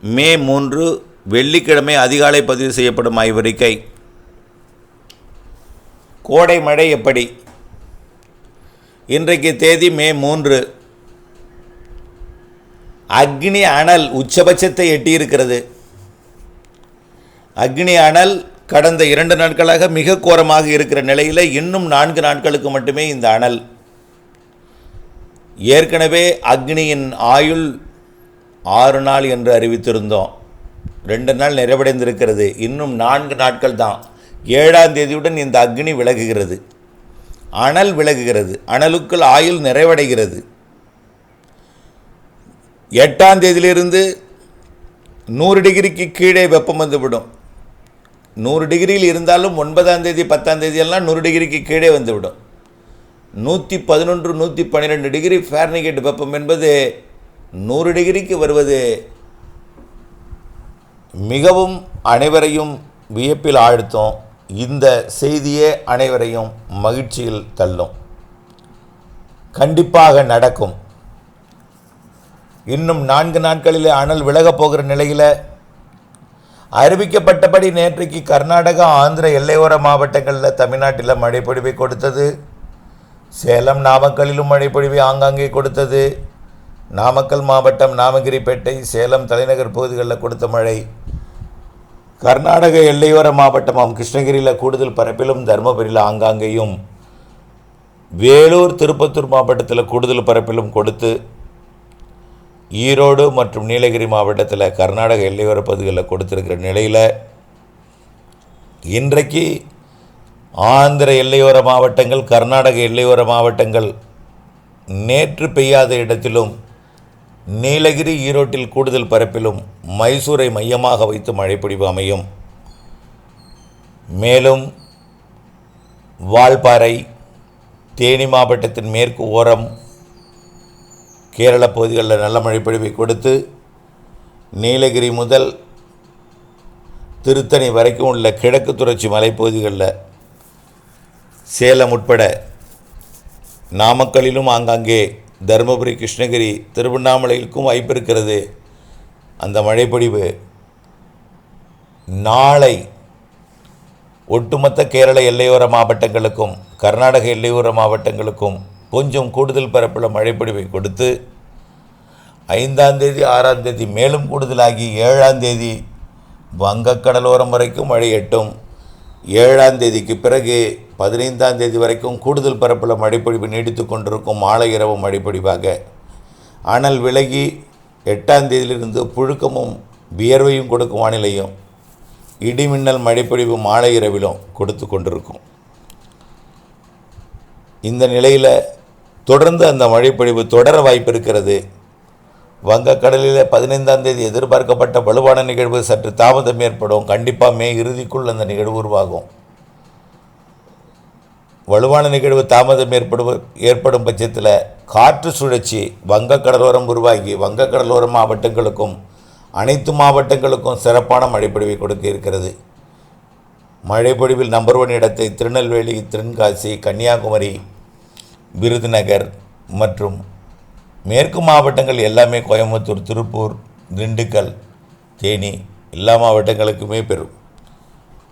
மே மூன்று வெள்ளிக்கிழமை அதிகாலை பதிவு செய்யப்படும் ஆய்வறிக்கை. கோடை மழை எப்படி? இன்றைக்கு தேதி மே மூன்று. அக்னி அனல் உச்சபட்சத்தை எட்டியிருக்கிறது. அக்னி அனல் கடந்த இரண்டு நாட்களாக மிக கோரமாக இருக்கிற நிலையில் இன்னும் நான்கு நாட்களுக்கு மட்டுமே இந்த அனல். ஏற்கனவே அக்னியின் ஆயுள் ஆறு நாள் என்று அறிவித்திருந்தோம். ரெண்டு நாள் நிறைவடைந்திருக்கிறது. இன்னும் நான்கு நாட்கள் தான். ஏழாம் தேதியுடன் இந்த அக்னி விலகுகிறது. அனல் விலகுகிறது. அனலுக்குள் ஆயுள் நிறைவடைகிறது. எட்டாம் தேதியிலிருந்து நூறு டிகிரிக்கு கீழே வெப்பம் வந்துவிடும். நூறு டிகிரியில் இருந்தாலும் ஒன்பதாம் தேதி பத்தாம் தேதியெல்லாம் நூறு டிகிரிக்கு கீழே வந்துவிடும். நூற்றி பதினொன்று நூற்றி பன்னிரெண்டு டிகிரி ஃபேர்னிகேட் வெப்பம் என்பது நூறு டிகிரிக்கு வருவது மிகவும் அனைவரையும் வியப்பில் ஆழ்த்தும். இந்த செய்தியே அனைவரையும் மகிழ்ச்சியில் தள்ளும். கண்டிப்பாக நடக்கும். இன்னும் நான்கு நாட்களிலே அனல் விலகப் போகிற நிலையில் அறிவிக்கப்பட்டபடி நேற்றைக்கு கர்நாடகா ஆந்திர எல்லையோர மாவட்டங்களில் தமிழ்நாட்டில் மழை பொழிவை கொடுத்தது. சேலம் நாமக்கல்லிலும் மழை பொழிவை ஆங்காங்கே கொடுத்தது. நாமக்கல் மாவட்டம் நாமகிரிப்பேட்டை சேலம் தலைநகர் பகுதிகளில் கொடுத்த மழை. கர்நாடக எல்லையோர மாவட்டமாம். கிருஷ்ணகிரியில் கூடுதல் பரப்பிலும் தருமபுரியில் ஆங்காங்கேயும். வேலூர் திருப்பத்தூர் மாவட்டத்தில் கூடுதல் பரப்பிலும் கொடுத்து ஈரோடு மற்றும் நீலகிரி மாவட்டத்தில் கர்நாடக எல்லையோர பகுதிகளில் கொடுத்துருக்கிற நிலையில் இன்றைக்கு ஆந்திர எல்லையோர மாவட்டங்கள் கர்நாடக எல்லையோர மாவட்டங்கள் நேற்று பெய்யாத இடத்திலும் நீலகிரி ஈரோட்டில் கூடுதல் பரப்பிலும் மைசூரை மையமாக வைத்து மழைப்பொழிவு அமையும். மேலும் வால்பாறை தேனி மாவட்டத்தின் மேற்கு ஓரம் கேரள பகுதிகளில் நல்ல மழைப்பொழிவை கொடுத்து நீலகிரி முதல் திருத்தணி வரைக்கும் உள்ள கிழக்கு தொடர்ச்சி மலைப்பகுதிகளில் சேலம் உட்பட நாமக்கலிலும் ஆங்காங்கே தருமபுரி கிருஷ்ணகிரி திருவண்ணாமலைக்கும் வாய்ப்பு இருக்கிறது அந்த மழைப்பொழிவு நாளை ஒட்டுமொத்த கேரள எல்லையோர மாவட்டங்களுக்கும் கர்நாடக எல்லையோர மாவட்டங்களுக்கும் கொஞ்சம் கூடுதல் பரப்பில் மழைப்பொழிவை கொடுத்து ஐந்தாம் தேதி ஆறாம் தேதி மேலும் கூடுதலாகி ஏழாம் தேதி வங்கக்கடலோரம் வரைக்கும் மழை எட்டும். ஏழாம் தேதிக்கு பிறகு பதினைந்தாம் தேதி வரைக்கும் கூடுதல் பரப்பில் மழைப்பொழிவு நீடித்து கொண்டிருக்கும் மாலை இரவு மழைப்பொழிவாக. அனல் விலகி எட்டாம் தேதியிலிருந்து புழுக்கமும் வியர்வையும் கொடுக்கும் வானிலையும் இடிமின்னல் மழைப்பொழிவு மாலை இரவிலும் கொடுத்து கொண்டிருக்கும். இந்த நிலையில் தொடர்ந்து அந்த மழைப்பொழிவு தொடர வாய்ப்பு இருக்கிறது. வங்கக்கடலில் பதினைந்தாம் தேதி எதிர்பார்க்கப்பட்ட வலுவான நிகழ்வு சற்று தாமதம் ஏற்படும். கண்டிப்பாக மே இறுதிக்குள் அந்த நிகழ்வு உருவாகும். வலுவான நிகழ்வு தாமதம் ஏற்படும் ஏற்படும் பட்சத்தில் காற்று சுழற்சி வங்கக்கடலோரம் உருவாகி வங்கக்கடலோர மாவட்டங்களுக்கும் அனைத்து மாவட்டங்களுக்கும் சிறப்பான மழைப்பொழிவை கொடுக்க இருக்கிறது. மழைப்பொழிவில் நம்பர் ஒன் இடத்தை திருநெல்வேலி தென்காசி கன்னியாகுமரி விருதுநகர் மற்றும் மேற்கு மாவட்டங்கள் எல்லாமே கோயம்புத்தூர் திருப்பூர் திண்டுக்கல் தேனி எல்லா மாவட்டங்களுக்குமே பெறும்.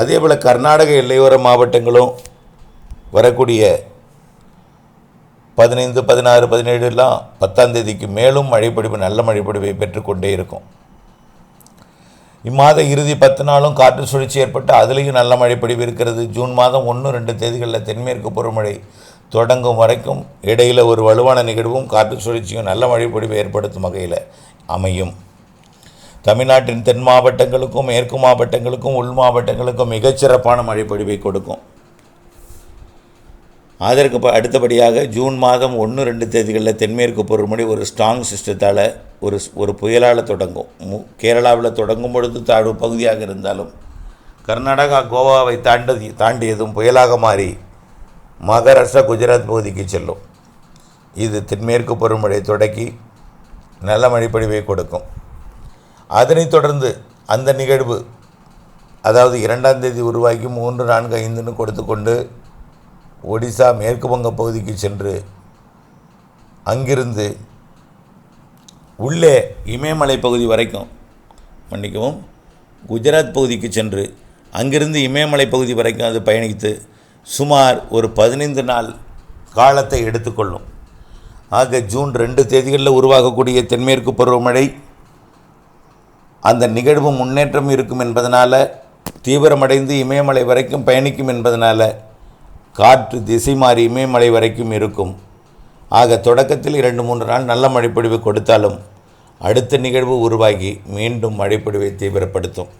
அதே போல் கர்நாடக எல்லையோர மாவட்டங்களும் வரக்கூடிய பதினைந்து பதினாறு பதினேழுலாம் பத்தாம் தேதிக்கு மேலும் மழைப்பொழிவு நல்ல மழைப்பொழிவை பெற்றுக்கொண்டே இருக்கும். இம்மாத இறுதி பத்து நாளும் காற்று சுழற்சி ஏற்பட்டு அதுலேயும் நல்ல மழைப்பொழிவு இருக்கிறது. ஜூன் மாதம் ஒன்று ரெண்டு தேதிகளில் தென்மேற்கு பருவமழை தொடங்கும் வரைக்கும் இடையில் ஒரு வலுவான நிகழ்வும் காற்று சுழற்சியும் நல்ல மழைப்பொழிவை ஏற்படுத்தும் வகையில் அமையும். தமிழ்நாட்டின் தென் மாவட்டங்களுக்கும் மேற்கு மாவட்டங்களுக்கும் உள் மாவட்டங்களுக்கும் மிகச்சிறப்பான மழைப்பொழிவை கொடுக்கும். அதற்கு ப- அடுத்தபடியாக ஜூன் மாதம் ஒன்று ரெண்டு தேதிகளில் தென்மேற்கு பருவமழை ஒரு ஸ்ட்ராங் சிஸ்டத்தால் ஒரு ஸ்- ஒரு புயலால் தொடங்கும். மு கேரளாவில் தொடங்கும் பொழுது தாழ்வு பகுதியாக இருந்தாலும் கர்நாடகா கோவாவை தாண்டதி தாண்டியதும் புயலாக மாறி மகாராஷ்டிரா குஜராத் பகுதிக்கு செல்லும். இது தென்மேற்கு பருவமழை தொடக்கி நல்ல மழைப்பொழிவை கொடுக்கும். அதனைத் தொடர்ந்து அந்த நிகழ்வு அதாவது இரண்டாம் தேதி உருவாக்கி மூன்று நான்கு ஐந்துன்னு கொடுத்து கொண்டு ஒடிசா மேற்கு வங்க பகுதிக்கு சென்று அங்கிருந்து உள்ளே இமயமலை பகுதி வரைக்கும் மன்னிக்கவும் குஜராத் பகுதிக்கு சென்று அங்கிருந்து இமயமலை பகுதி வரைக்கும் அது பயணித்து சுமார் ஒரு பதினைந்து நாள் காலத்தை எடுத்துக்கொள்ளும். ஆக ஜூன் ரெண்டு தேதிகளில் உருவாகக்கூடிய தென்மேற்கு பருவமழை அந்த நிகழ்வு முன்னேற்றம் இருக்கும் என்பதனால் தீவிரமடைந்து இமயமலை வரைக்கும் பயணிக்கும் என்பதனால் காற்று திசை மாறி இமயமலை வரைக்கும் இருக்கும். ஆக தொடக்கத்தில் இரண்டு மூன்று நாள் நல்ல மழைப்பொழிவு கொடுத்தாலும் அடுத்த நிகழ்வு உருவாகி மீண்டும் மழைப்பொழிவை தீவிரப்படுத்தும்.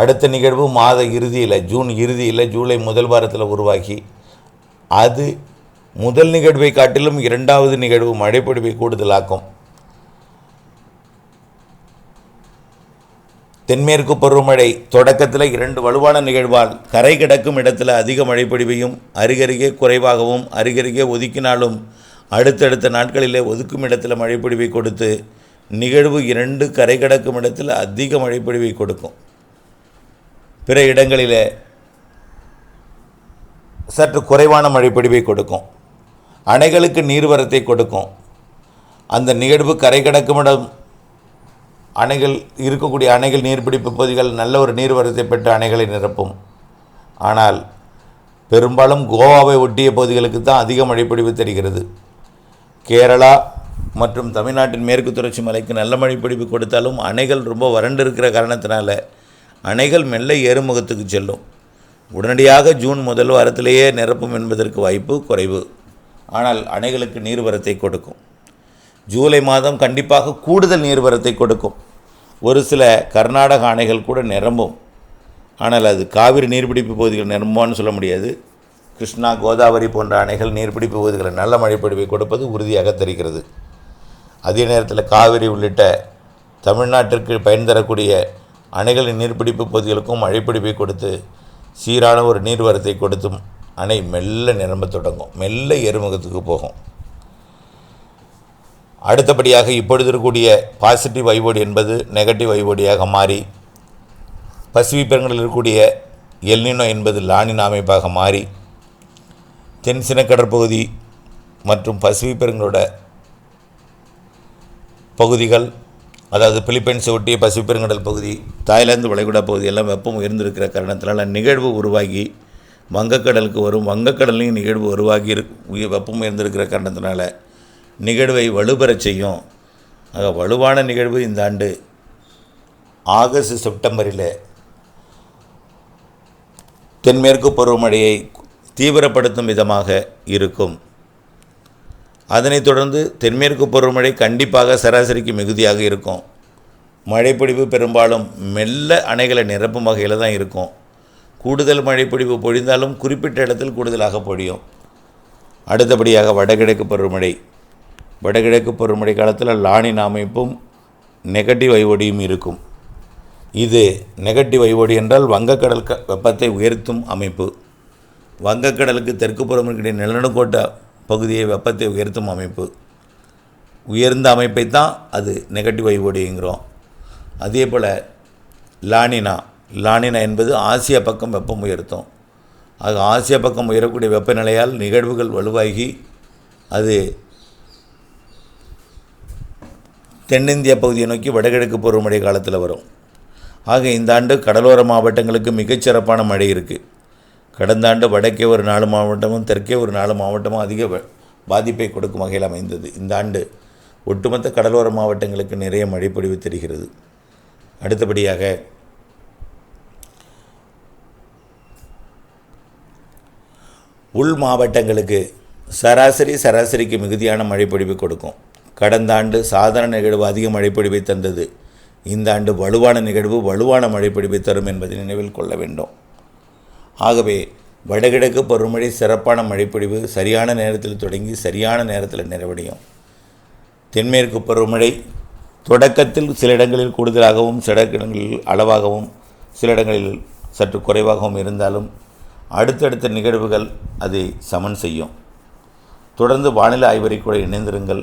அடுத்த நிகழ்வு மாத இறுதியில் ஜூன் இறுதியில் ஜூலை முதல் வாரத்தில் உருவாகி அது முதல் நிகழ்வை காட்டிலும் இரண்டாவது நிகழ்வு மழைப்பொழிவை கூடுதலாக்கும். தென்மேற்கு பருவமழை தொடக்கத்தில் இரண்டு வலுவான நிகழ்வால் கரை கிடக்கும் இடத்துல அதிக மழைப்பொழிவையும் அருகருகே குறைவாகவும் அருகருகே ஒதுக்கினாலும் அடுத்தடுத்த நாட்களிலே ஒதுக்கும் இடத்துல பொழிவை கொடுத்து நிகழ்வு இரண்டு கரை கிடக்கும் இடத்தில் அதிக மழைப்பொழிவை கொடுக்கும். பிற இடங்களில் சற்று குறைவான மழைப்பொழிவை கொடுக்கும். அணைகளுக்கு நீர்வரத்தை கொடுக்கும். அந்த நிகழ்வு கரை கிடக்கும் இடம் அணைகள் இருக்கக்கூடிய அணைகள் நீர்பிடிப்பு பகுதிகள் நல்ல ஒரு நீர்வரத்தை பெற்ற அணைகளை நிரப்பும். ஆனால் பெரும்பாலும் கோவாவை ஒட்டிய பகுதிகளுக்கு தான் அதிக மழைப்பொழிவு தெரிகிறது. கேரளா மற்றும் தமிழ்நாட்டின் மேற்கு தொடர்ச்சி மலைக்கு நல்ல மழைப்பொழிவு கொடுத்தாலும் அணைகள் ரொம்ப வறண்டு இருக்கிற காரணத்தினால அணைகள் மெல்ல ஏறுமுகத்துக்கு செல்லும். உடனடியாக ஜூன் முதல் வாரத்திலேயே நிரப்பும் என்பதற்கு வாய்ப்பு குறைவு. ஆனால் அணைகளுக்கு நீர்வரத்தை கொடுக்கும். ஜூலை மாதம் கண்டிப்பாக கூடுதல் நீர்வரத்தை கொடுக்கும். ஒரு சில கர்நாடக அணைகள் கூட நிரம்பும். ஆனால் அது காவிரி நீர்பிடிப்பு பகுதிகள் நிரம்புமான்னு சொல்ல முடியாது. கிருஷ்ணா கோதாவரி போன்ற அணைகள் நீர்பிடிப்பு பகுதிகளில் நல்ல மழைப்பொழிவை கொடுப்பது உறுதியாக தெரிகிறது. அதே நேரத்தில் காவிரி உள்ளிட்ட தமிழ்நாட்டிற்கு பயன் தரக்கூடிய அணைகளின் நீர்பிடிப்பு பகுதிகளுக்கும் மழைப்பிடிப்பை கொடுத்து சீரான ஒரு நீர்வரத்தை கொடுத்தும் அணை மெல்ல நிரம்பத் தொடங்கும். மெல்ல எருமுகத்துக்கு போகும். அடுத்தபடியாக இப்பொழுது இருக்கக்கூடிய பாசிட்டிவ் வைவோடு என்பது நெகட்டிவ் வைவோடியாக மாறி பசிபிக் இருக்கக்கூடிய எல்னினோ என்பது லானின் அமைப்பாக மாறி தென் கடற்பகுதி மற்றும் பசிபிக் பெருங்களோட பகுதிகள் அதாவது பிலிப்பைன்ஸை ஒட்டிய பசிபிப்பெருங்கடல் பகுதி தாய்லாந்து வளைகுடா பகுதி எல்லாம் வெப்பம் உயர்ந்திருக்கிற காரணத்தினால் நிகழ்வு உருவாகி வங்கக்கடலுக்கு வரும். வங்கக்கடலையும் நிகழ்வு உருவாகி இரு- வெப்பம் உயர்ந்திருக்கிற காரணத்தினால நிகழ்வை வலுப்பெறச் செய்யும். ஆக வலுவான நிகழ்வு இந்த ஆண்டு ஆகஸ்ட் செப்டம்பரில். தென்மேற்கு பருவமழையை தீவிரப்படுத்தும் விதமாக இருக்கும். அதனைத் தொடர்ந்து தென்மேற்கு பருவமழை கண்டிப்பாக சராசரிக்கு மிகுதியாக இருக்கும். மழைப்பொழிவு பெரும்பாலும் மெல்ல அணைகளை நிரப்பும் வகையில் தான் இருக்கும். கூடுதல் மழைப்பொழிவு பொழிந்தாலும் குறிப்பிட்ட இடத்தில் கூடுதலாக பொழியும். அடுத்தபடியாக வடகிழக்கு பருவமழை வடகிழக்கு பருவமழை காலத்தில் லானின் அமைப்பும் நெகட்டிவ் ஐஓடியும் இருக்கும். இது நெகட்டிவ் ஐஓடி என்றால் வங்கக்கடல் க வெப்பத்தை உயர்த்தும் அமைப்பு. வங்கக்கடலுக்கு தெற்கு புறம் இருக்கிற நிலநடுக்கோட்ட பகுதியை வெப்பத்தை உயர்த்தும் அமைப்பு. உயர்ந்த அமைப்பை தான் அது நெகட்டிவ் ஐஓடிங்கிறோம் அதே போல் லானினா லானினா என்பது ஆசியா பக்கம் வெப்பம் உயர்த்தும். ஆக ஆசியா பக்கம் உயரக்கூடிய வெப்பநிலையால் நிகழ்வுகள் வலுவாகி அது தென்னிந்திய பகுதியை நோக்கி வடகிழக்கு பருவமழை காலத்தில் வரும். ஆக இந்த ஆண்டு கடலோர மாவட்டங்களுக்கு மிகச்சிறப்பான மழை இருக்குது கடந்த ஆண்டு வடக்கே ஒரு நாலு மாவட்டமும் தெற்கே ஒரு நாலு மாவட்டமும் அதிக பாதிப்பை கொடுக்கும் வகையில் அமைந்தது. இந்த ஆண்டு ஒட்டுமொத்த கடலோர மாவட்டங்களுக்கு நிறைய மழைப்பொழிவு தெரிகிறது. அடுத்தபடியாக உள் மாவட்டங்களுக்கு சராசரி சராசரிக்கு மிகுதியான மழைப்பொழிவு கொடுக்கும். கடந்த ஆண்டு சாதாரண நிகழ்வு அதிக மழைப்பொழிவை தந்தது. இந்த ஆண்டு வலுவான நிகழ்வு வலுவான மழைப்பொழிவை தரும் என்பதை நினைவில் கொள்ள வேண்டும். ஆகவே வடகிழக்கு பருவமழை சிறப்பான மழைப்பொழிவு சரியான நேரத்தில் தொடங்கி சரியான நேரத்தில் நிறைவடையும். தென்மேற்கு பருவமழை தொடக்கத்தில் சில இடங்களில் கூடுதலாகவும் சில இடங்களில் அளவாகவும் சில இடங்களில் சற்று குறைவாகவும் இருந்தாலும் அடுத்தடுத்த நிகழ்வுகள் அதை சமன் செய்யும். தொடர்ந்து வானிலை ஆய்வறிக்கூட இணைந்திருங்கள்.